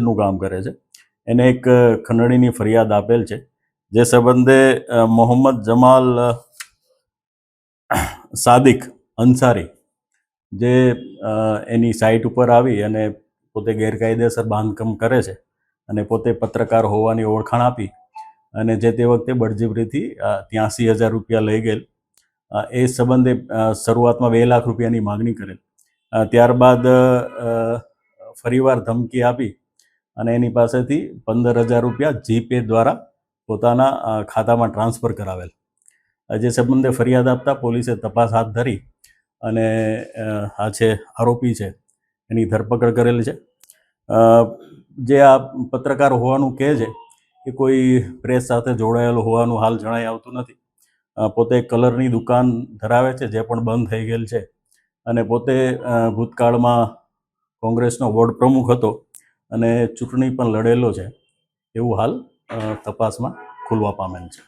નું કામ કરે છે. એને એક ખંડણીની ફરિયાદ આપેલ છે, જે સંબંધે મોહમ્મદ જમાલ સાદિક અંસારી, જે એની સાઇટ ઉપર આવી અને પોતે ગેરકાયદેસર બાંધકામ કરે છે અને પોતે પત્રકાર હોવાની ઓળખાણ આપી અને જે તે વખતે બળજબરીથી ત્યાંસી હજાર રૂપિયા લઈ ગયેલ. એ સંબંધે શરૂઆતમાં બે લાખ રૂપિયાની માગણી કરેલ. ત્યારબાદ ફરીવાર ધમકી આપી અને એની પાસેથી પંદર હજાર રૂપિયા જીપે દ્વારા પોતાના ખાતામાં ટ્રાન્સફર કરાવેલ. જે સંબંધે ફરિયાદ આપતા પોલીસે તપાસ હાથ ધરી અને આ છે આરોપી છે, એની ધરપકડ કરેલ છે. જે આ પત્રકાર હોવાનું કહે છે એ કોઈ પ્રેસ સાથે જોડાયેલો હોવાનું હાલ જણાઈ આવતું નથી. પોતે કલરની દુકાન ધરાવે છે, જે પણ બંધ થઈ ગયેલ છે. અને પોતે ભૂતકાળમાં કોંગ્રેસનો વોર્ડ પ્રમુખ હતો. અને ચૂંટણી પણ લડેલો છે. એવું હાલ તપાસમાં ખુલવા પામેલ છે.